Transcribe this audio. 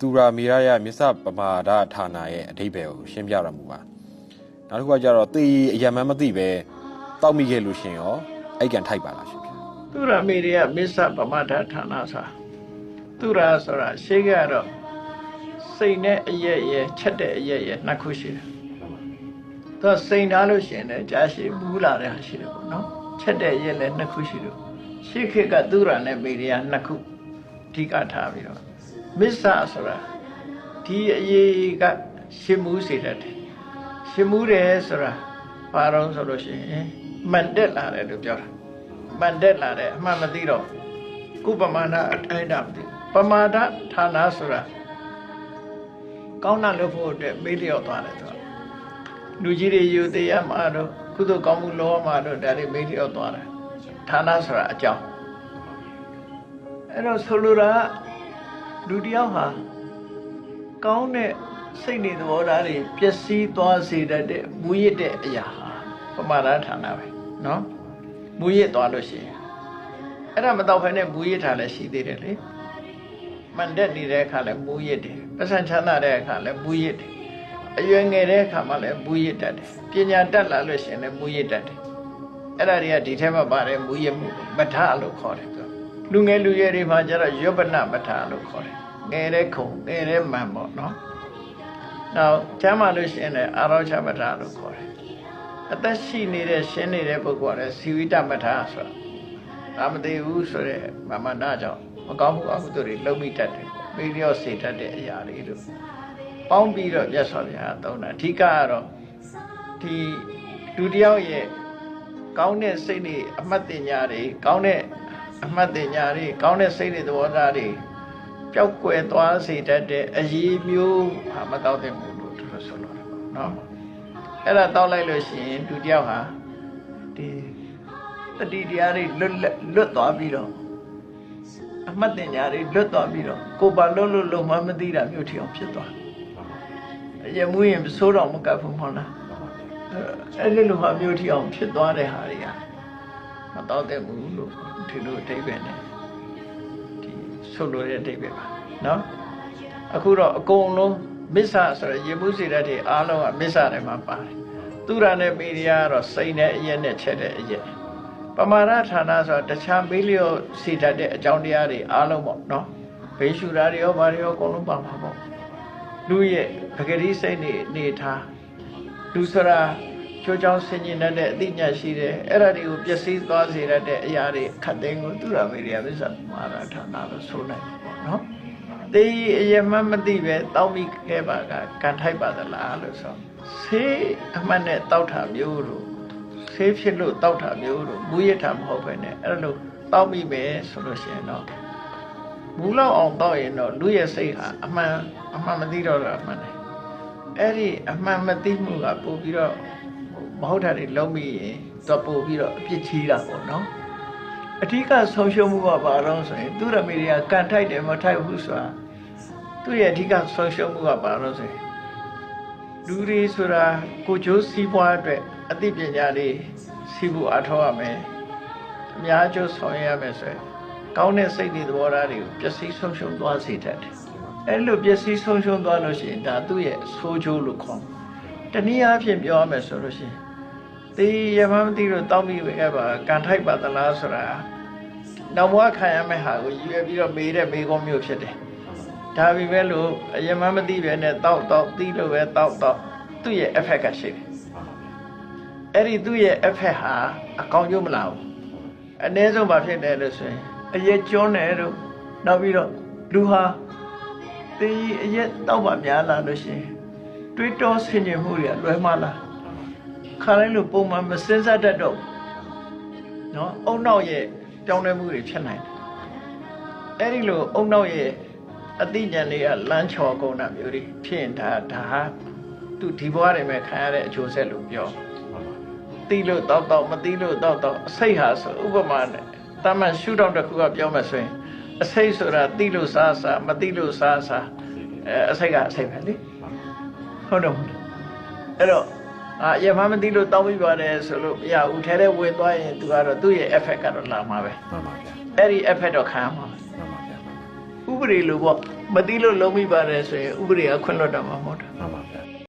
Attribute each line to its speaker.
Speaker 1: သူရာမီရာရဲ့မြစ္ဆပမာဒဌာနရဲ့အဓိပ္ပာယ်ကိုရှင်းပြရမှာပါနောက်တစ်ခုကကြတော့သေအယံမန်းမသိပဲတောက်မိခဲ့လို့ရှင်ရောအိတ်ကန်ထိုက်ပါလားရှင်ဗျာ
Speaker 2: သူရမေရိယမစ္ဆပမထဌာနစာသူရဆိုတာရှေးကတော့စိတ်နဲ့အရက်ရဲ့ချက်တဲ့အရက်ရဲ့နှစ်ခုရှိတယ်သူကစိတ်ထားလို့ရှိရင်လည်းကြာရှည်ဘူးလာတဲ့ဟာရှိတယ်ပေါ့နော်ချက်တဲ့အရက်လည်းနှစ်ခုရှိလို့ရှေးခေတ်ကသူရနဲ့မေရိယနှစ်ခုအဓိကထားပြီးတော့ မစ္ဆဆိုတာဒီအရေးကရှင်းမှုစေတတ်တယ်ရှင်းမှုတယ်ဆိုတာဘာတော့ဆိုလို့ရှိရင်မှန်တက်လာတယ်လို့ပြောတာမှန်တက်လာတယ်အမှန်မသိတော့ကုပမာဏအတိုင်းတာမသိပမာဒဌာနဆိုတာကောင်းတာလုပ်ဖို့အတွက်မေးလျော့သွားတယ်သူကလူကြီးတွေယူသေးရမှာတော့ကုသိုလ်ကောင်းမှုလောမှာတော့ဒါတွေမေးလျော့သွားတယ်ဌာနဆိုတာအကြောင်းအဲ့တော့ဆိုလိုတာက လူတစ်ယောက်ဟာကောင်းတဲ့စိတ်နေသဘောထားတွေပျက်စီးသွားစေတတ်တဲ့မူရစ်တဲ့အရာဟာပမာဒဌာနပဲเนาะ မူရစ်သွားလို့ရှိရင်အဲ့ဒါမတော့ဖ ೇನೆ မူရစ်ထားလည်းရှိသေးတယ်လေမန်တက်နေတဲ့အခါလည်းမူရစ်တယ်ပစံချမ်းသာတဲ့အခါလည်းမူရစ်တယ်အရွယ်ငယ်တဲ့အခါမှလည်းမူရစ်တတ်တယ်ပညာတက်လာလို့ရှိရင်လည်းမူရစ်တတ်တယ်အဲ့ဒါတွေကဒီထဲမှာပါတယ်မူရစ်မှုမထလို့ခေါ်တယ်သူ လူငယ်လူရွယ်တွေမှာကျတော့ယောပနမထလို့ခေါ်တယ်ငယ်တဲ့ခုံငယ်တဲ့မန်ပေါ့နော်နောက်ချမ်းသာလို့ရှိရင်လည်းအာရောချမထလို့ခေါ်တယ်အသက်ရှိနေတဲ့ရှင်းနေတဲ့ပုဂ္ဂိုလ်ကလည်းဇီဝိတမထာဆိုတာအာမသေးဘူးဆိုတဲ့မမနာကြောင့်မကောင်းမှုအကုသိုလ်တွေလုံမိတတ်တယ်ပေါ့ပြီးတော့စေတတ်တဲ့အရာတွေတို့ပေါင်းပြီးတော့မြတ်စွာဘုရားသုံးတာအဓိကကတော့ဒီလူတစ်ယောက်ရဲ့ကောင်းတဲ့စိတ်တွေအမှတ်တင်ညာတွေကောင်းတဲ့ အမှတ်တင်ညာတွေကောင်းတဲ့စိတ်တွေသဘောထားတွေပျောက်ကွယ်သွားစေတတ်တဲ့အရေးမျိုးဟာမတော့တဲ့ဘူးလို့သူတို့ဆိုလို့တယ်ပေါ့နော်အဲ့ဒါတောက်လိုက်လို့ရှိရင်သူတယောက်ဟာဒီတတိတရားတွေလွတ်လပ်လွတ်သွားပြီးတော့အမှတ်တင်ညာတွေလွတ်သွားပြီးတော့ကိုယ်ပါလွတ်လွတ်လုံးမမသိတာမျိုးထီအောင်ဖြစ်သွားအရင်မူရင်စိုးတော့မကပ်ဘူးမဟုတ်လားအဲ့ဒီလိုဟာမျိုးထီအောင်ဖြစ်သွားတဲ့ဟာတွေက မတော့တဲ့ဘူးလို့ဒီလိုအဓိပ္ပာယ်နဲ့ဒီဆုလို့တဲ့အဓိပ္ပာယ်ပါနော်အခုတော့အကုန်လုံးမစ္ဆဆိုရရေမှုစေတတ်တွေအားလုံးကမစ္ဆထဲမှာပါတယ်သူရနဲ့မေရိယာကတော့စိတ်နဲ့အရက်နဲ့ချက်တဲ့အရက်ပမာရဌာနဆိုတော့တခြားမေးလျော့စေတတ်တဲ့အကြောင်းတရားတွေအားလုံးပေါ့နော်ဘေးရှူတာတွေရောဘာတွေရောအကုန်လုံးပါမှာပေါ့လူရဲ့ပဂတိစိတ်နေနေထားလူစရာ ချိုးချောင်းဆင်ញင်တတ်တဲ့အသိဉာဏ်ရှိတယ်အဲ့ဒါတွေကိုပျက်စီးသွားစေတတ်တဲ့အရာတွေခတ်သိမ်းကိုသူရမေရိယာမစ္ဆပမာရဌာနလို့ဆိုနိုင်တယ်ပေါ့နော်တေးအယမမသိပဲတောက်မိခဲ့ပါကကန်ထိုက်ပါသလားလို့ဆိုဆေးအမှတ်နဲ့တောက်တာမျိုးတို့ဆေးဖြစ်လို့တောက်တာမျိုးတို့မူရထားမဟုတ်ပဲနဲ့အဲ့လိုတောက်မိပဲဆိုလို့ရှိရင်တော့မူလောက်အောင်တောက်ရင်တော့လူရဲ့စိတ်ဟာအမှန်အမှန်မသိတော့တာအမှန်တယ်အဲ့ဒီအမှန်မသိမှုကပို့ပြီးတော့ မဟုတ်တာတွေလုံးမိရင်တော့ပို့ပြီးတော့အပြစ်ချီးတာပေါ့နော်အဓိကဆုံးရှုံးမှုကဘာလို့ဆိုရင်သူရမေတွေကကန်ထိုက်တယ်မထိုက်ဘူးဆိုတာသူရဲ့အဓိကဆုံးရှုံးမှုကဘာလို့ဆိုရင်လူတွေဆိုတာကိုကျိုးစီးပွားအတွက်အသိပညာတွေစီးဖို့အထောက်ရမယ်အများကျိုးဆောင်ရွက်ရမယ်ဆိုရင်ကောင်းတဲ့စိတ်တွေသဘောထားတွေကိုပျက်စီးဆုံးရှုံးသွားစေတတ်တယ်အဲ့လိုပျက်စီးဆုံးရှုံးသွားလို့ရှိရင်ဒါသူ့ရဲ့ဆိုးကျိုးလို့ခေါ်တယ် တနည်းအားဖြင့်ပြောရမယ်ဆိုလို့ရှိရင်တေးရမမသိတော့တောင်းပြီးခဲ့ပါကန်ထိုက်ပါသလားဆိုတာနောက်ဘဝခံရမယ့်ဟာကိုရည်ရွယ်ပြီးတော့မေးတဲ့မေးခွန်းမျိုးဖြစ်တယ်။ဒါပေမဲ့လို့အရင်မှမသိပဲနဲ့တောက်တောက်သိလို့ပဲတောက်တောက်သူ့ရဲ့ effect ကရှိတယ်။အဲ့ဒီသူ့ရဲ့ effect ဟာအကောင်းကျိုးမလာဘူး။အနည်းဆုံးဘာဖြစ်တယ်လို့ဆိုရင်အရက်ကျွန်းတယ်တို့နောက်ပြီးတော့လူဟာတေးအရက်တောက်ပါများလာလို့ရှိရင် တွေးတောဆင်ခြင်မှုတွေကလွဲမှားလားခါလိုက်လို့ပုံမှန်မစင်စားတတ်တော့နော်အုံနောက်ရဲ့ပြောင်းလဲမှုတွေဖြစ်နိုင်တယ်အဲ့ဒီလိုအုံနောက်ရဲ့အသိဉာဏ်လေးကလမ်းချော်ကုန်တာမျိုးတွေဖြစ်ရင်ဒါဒါသူဒီဘဝတွေမှာခံရတဲ့အကျိုးဆက်လို့ပြောသိလို့တောက်တော့မသိလို့တောက်တော့အစိတ်ဟာဆိုဥပမာနဲ့တာမန်ရှူတော့တစ်ခုကပြောမှဆိုရင်အစိတ်ဆိုတာသိလို့စားစားမသိလို့စားစားအဲအစိတ်ကအစိတ်ပဲလေ ဟုတ်တယ်မဟုတ်လားအဲ့တော့အာရမမသိလို့တောင်းပြီးပါတယ်ဆိုလို့မရဘူးထဲထဲဝင်သွားရင်သူကတော့သူ့ရဲ့ effect ကတော့လာမှာပဲ
Speaker 1: မှန်ပါဗျာ
Speaker 2: အဲ့ဒီ effect တော့ခံရမှာပဲ
Speaker 1: မှန်ပါဗျာ
Speaker 2: ဥဥပဒေလိုပေါ့မသိလို့လုံးမိပါတယ်ဆိုရင်ဥပဒေကခွင့်လွှတ်တာမှာမဟုတ်တာ
Speaker 1: မှန်ပါဗျာ